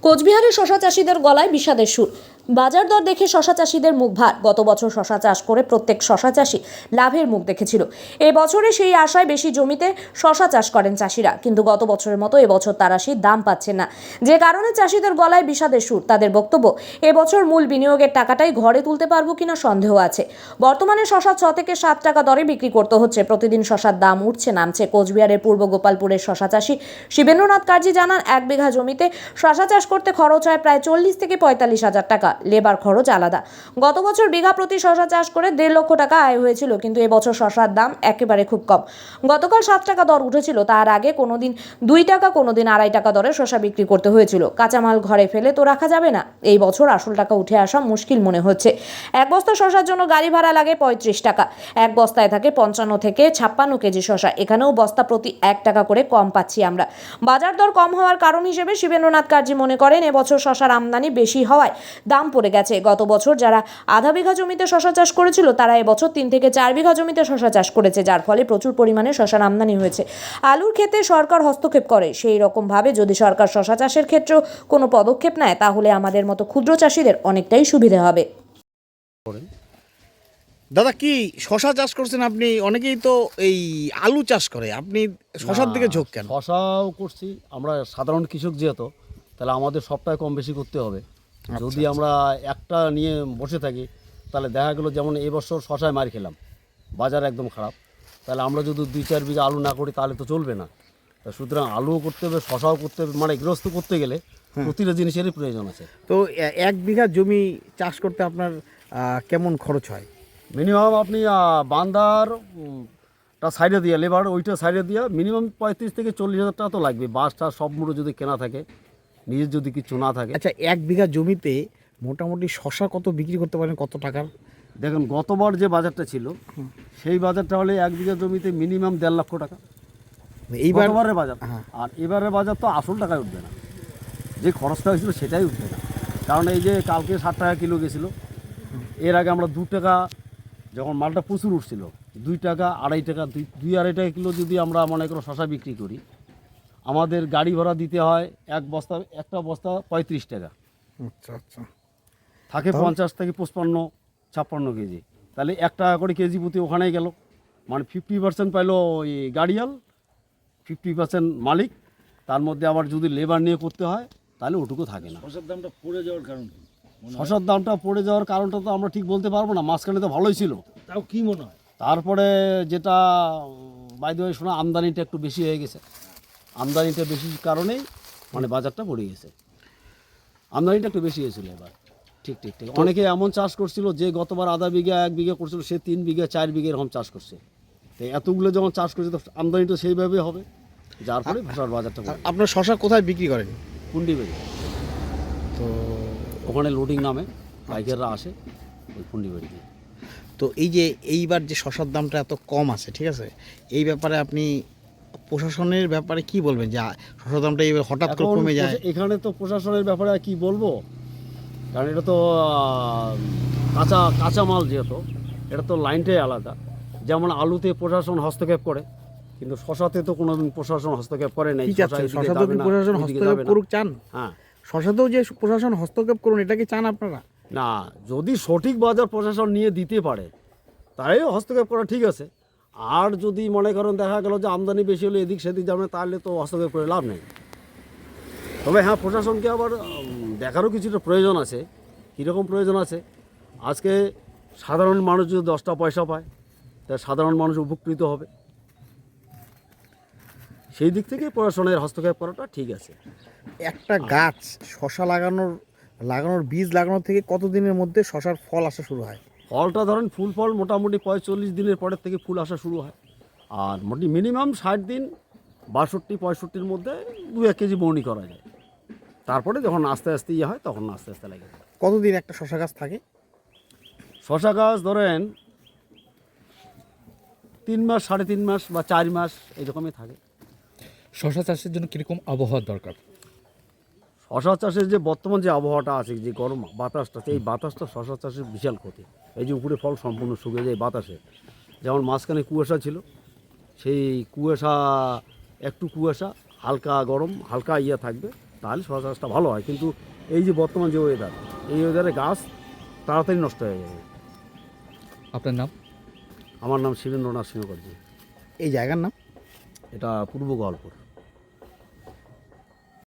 কোচবিহারের শশা চাষিদের গলায় বিষাদের সুর। বাজার দর দেখে শশা চাষিদের মুখ ভার। গত বছর শশা চাষ করে প্রত্যেক শশা চাষি লাভের মুখ দেখেছিল। এ বছরে সেই আশায় বেশি জমিতে শশা চাষ করেন চাষিরা। কিন্তু গত বছরের মতো এবছর তারা সেই দাম পাচ্ছেন না। যে কারণে চাষিদের গলায় বিষাদের সুর। তাদের বক্তব্য এবছর মূল বিনিয়োগের টাকাটাই ঘরে তুলতে পারব কিনা সন্দেহ আছে। বর্তমানে শশা ছ থেকে সাত টাকা দরে বিক্রি করতে হচ্ছে। প্রতিদিন শশার দাম উঠছে, নামছে। কোচবিহারের পূর্ব গোপালপুরের শশা চাষি শিবেন্দ্রনাথ কার্জি জানান, এক বিঘা জমিতে শশা চাষ করতে খরচ হয় প্রায় চল্লিশ থেকে পঁয়তাল্লিশ হাজার টাকা। লেবার খরচ আলাদা। গত বছর বিঘা প্রতি শশা চাষ করে দেড় লক্ষ টাকা আয় হয়েছিল, কিন্তু এবছর শশার দাম একেবারে খুব কম। গতকাল সাত টাকা দর উঠেছিল, তার আগে কোনোদিন দুই টাকা, কোনোদিন আড়াই টাকা দরে শশা বিক্রি করতে হয়েছিল। কাঁচামাল ঘরে ফেলে তো রাখা যাবে না। এই বছর আসল টাকা উঠে আসা মুশকিল মনে হচ্ছে। এক বস্তা শশার জন্য গাড়ি ভাড়া লাগে পঁয়ত্রিশ টাকা। এক বস্তায় থাকে পঞ্চান্ন থেকে ছাপ্পান্ন কেজি শশা। এখানেও বস্তা প্রতি এক টাকা করে কম পাচ্ছি আমরা। বাজার দর কম হওয়ার কারণ হিসেবে শিবেন্দ্রনাথ কার্জি মনে করেন, এবছর শশার আমদানি বেশি হওয়ায় দাম পড়ে গেছে। গত বছর যারা আধা বিঘা জমিতে শশা চাষ করেছিল তারা এবছর তিন থেকে চার বিঘা জমিতে শশা চাষ করেছে যার ফলে প্রচুর পরিমাণে শশার আমদানি হয়েছে। আলুর ক্ষেত্রে সরকার হস্তক্ষেপ করে। সেই রকমভাবে যদি সরকার শশা চাষের ক্ষেত্রেও কোনো পদক্ষেপ নেয় তাহলে আমাদের মতো ক্ষুদ্র চাষিদের অনেকটাই সুবিধে হবে। দাদা কি শশা চাষ করছেন আপনি? অনেকেই তো এই আলু চাষ করে। আপনি শশার দিকে ঝোঁক কেন? শশাও করছি। আমরা সাধারণ কৃষক যেহেতু তাহলে আমাদের সবটাই কম বেশি করতে হবে। যদি আমরা একটা নিয়ে বসে থাকি তাহলে দেখা গেলো যেমন এবছর শশায় মার খেলাম বাজার একদম খারাপ। তাহলে আমরা যদি দুই চার বিঘা আলু না করি তাহলে তো চলবে না। তা সুতরাং আলুও করতে হবে শশাও করতে হবে মানে গৃহস্থ করতে গেলে প্রতিটা জিনিসেরই প্রয়োজন আছে। তো এক বিঘা জমি চাষ করতে আপনার কেমন খরচ হয়? মিনিমাম আপনি আহ, বান্দার উম, টা সাইডে দিয়ে লেবার ওইটা সাইডে দিয়ে মিনিমাম পঁয়ত্রিশ থেকে চল্লিশ হাজার টাকা তো লাগবে। বাসটা সব মুড়ো যদি কেনা থাকে নিজের যদি কিছু না থাকে। আচ্ছা এক বিঘা জমিতে মোটামুটি শশা কত বিক্রি করতে পারেন? কত টাকার? দেখুন গতবার যে বাজারটা ছিল সেই বাজারটা হলে এক বিঘা জমিতে মিনিমাম দেড় লক্ষ টাকা। এইবার গতবারের বাজার। হ্যাঁ। আর এবারের বাজার তো আসল টাকায় উঠবে না। যে খরচটা হয়েছিল সেটাই উঠবে না। কারণ এই যে কালকে ষাট টাকা কিলো গেছিল এর আগে আমরা দু টাকা যখন মালটা প্রচুর উঠছিল দুই টাকা আড়াই টাকা দুই দুই আড়াই টাকা কিলো যদি আমরা মনে করো শশা বিক্রি করি আমাদের গাড়ি ভাড়া দিতে হয় এক বস্তা একটা বস্তা পঁয়ত্রিশ টাকা। আচ্ছা আচ্ছা। থাকে পঞ্চাশ থেকে পঁচপান্ন ছাপ্পান্ন কেজি। তাহলে এক টাকা করে কেজি প্রতি ওখানেই গেল। মানে ফিফটি পার্সেন্ট পাইলো ওই গাড়িয়াল ফিফটি পার্সেন্ট মালিক। তার মধ্যে আবার যদি লেবার নিয়ে করতে হয় তাহলে ওটুকু থাকে না। শসার দামটা পড়ে যাওয়ার কারণ শসার দামটা পড়ে যাওয়ার কারণটা তো আমরা ঠিক বলতে পারব না। মাঝখানে তো ভালোই ছিল। তাও কি মনে হয়? তারপরে যেটা বাইরে শোনা আমদানিটা একটু বেশি হয়ে গেছে। আমদানিটা বেশি কারণেই মানে বাজারটা পড়ে গেছে। আমদানিটা একটু বেশি হয়েছিল এবার। ঠিক ঠিক ঠিক। অনেকে এমন চাষ করছিল যে গতবার আধা বিঘা এক বিঘা করছিল সে তিন বিঘা চার বিঘা এরকম চাষ করছে। তো এতগুলো যখন চাষ করছে তো আমদানিটা সেইভাবে হবে। যার ফলে ভাষার বাজারটা আপনার শশা কোথায় বিক্রি করেন? কুন্ডি বেড়ে। তো ওখানে লোডিং নামে পাইকাররা আসে ওই কুন্ডি বেড়ে তো এই যে এইবার যে শশার দামটা এত কম আছে ঠিক আছে? এই ব্যাপারে আপনি প্রশাসনের ব্যাপারে কি বলবেন? যে শশার দামটা এইবার হঠাৎ করে কমে যায়। এখানে তো প্রশাসনের ব্যাপারে আর কি বলব? কারণ এটা তো কাঁচা কাঁচা মাল যেহেতু এটা তো লাইনটাই আলাদা। যেমন আলুতে প্রশাসন হস্তক্ষেপ করে কিন্তু শশাতে তো কোনোদিন প্রশাসন হস্তক্ষেপ করে নাই কি শশা চাচ্ছেন এদিকে শশাতেও যাবে কি না, প্রশাসন হস্তক্ষেপ করুক চান? হ্যাঁ। শশাতেও যে প্রশাসন হস্তক্ষেপ করুন এটা কি চান আপনারা? না যদি সঠিক বাজার প্রশাসন নিয়ে দিতে পারে তাই হস্তক্ষেপ করা ঠিক আছে। আর যদি মনে করেন দেখা গেল যে আমদানি বেশি হলে এদিক সেদিক যাবে তাহলে তো হস্তক্ষেপ করে লাভ নেই। তবে হ্যাঁ প্রশাসনকে আবার দেখারও কিছুটা প্রয়োজন আছে। কীরকম প্রয়োজন আছে? আজকে সাধারণ মানুষ যদি দশটা পয়সা পায় তা সাধারণ মানুষ উপকৃত হবে। সেই দিক থেকে প্রশাসনের হস্তক্ষেপ করাটা ঠিক আছে। একটা গাছ শশা লাগানোর লাগানোর বীজ লাগানোর থেকে কতদিনের মধ্যে শশার ফল আসা শুরু হয়? ফলটা ধরেন ফুল ফল মোটামুটি পঁয়তাল্লিশ দিনের পরের থেকে ফুল আসা শুরু হয়। আর মোটামুটি মিনিমাম ষাট দিন বাষট্টি পঁয়ষট্টির মধ্যে দু এক কেজি বর্ণি করা যায়। তারপরে যখন আস্তে আস্তে ইয়ে হয় তখন আস্তে আস্তে লাগে কতদিন একটা শশা গাছ থাকে? শশা গাছ ধরেন তিন মাস সাড়ে তিন মাস বা চার মাস এরকমই থাকে। শশা চাষের জন্য কীরকম আবহাওয়ার দরকার? শশা চাষের যে বর্তমান যে আবহাওয়াটা আছে যে গরম বাতাসটা এই বাতাসটা শশা চাষের বিশাল ক্ষতি। এই যে উপরে ফল সম্পূর্ণ শুকিয়ে যায় বাতাসে। যেমন মাঝখানে কুয়াশা ছিল সেই কুয়াশা একটু কুয়াশা হালকা গরম হালকা ইয়ে থাকবে তাহলে শশা চাষটা ভালো হয়। কিন্তু এই যে বর্তমান যে ওয়েদার এই ওয়েদারে গাছ তাড়াতাড়ি নষ্ট হয়ে যাবে। আপনার নাম? আমার নাম শিবেন্দ্রনাথ সিংহকর্জি। এই জায়গার নাম? এটা পূর্ব গোয়ালপুর।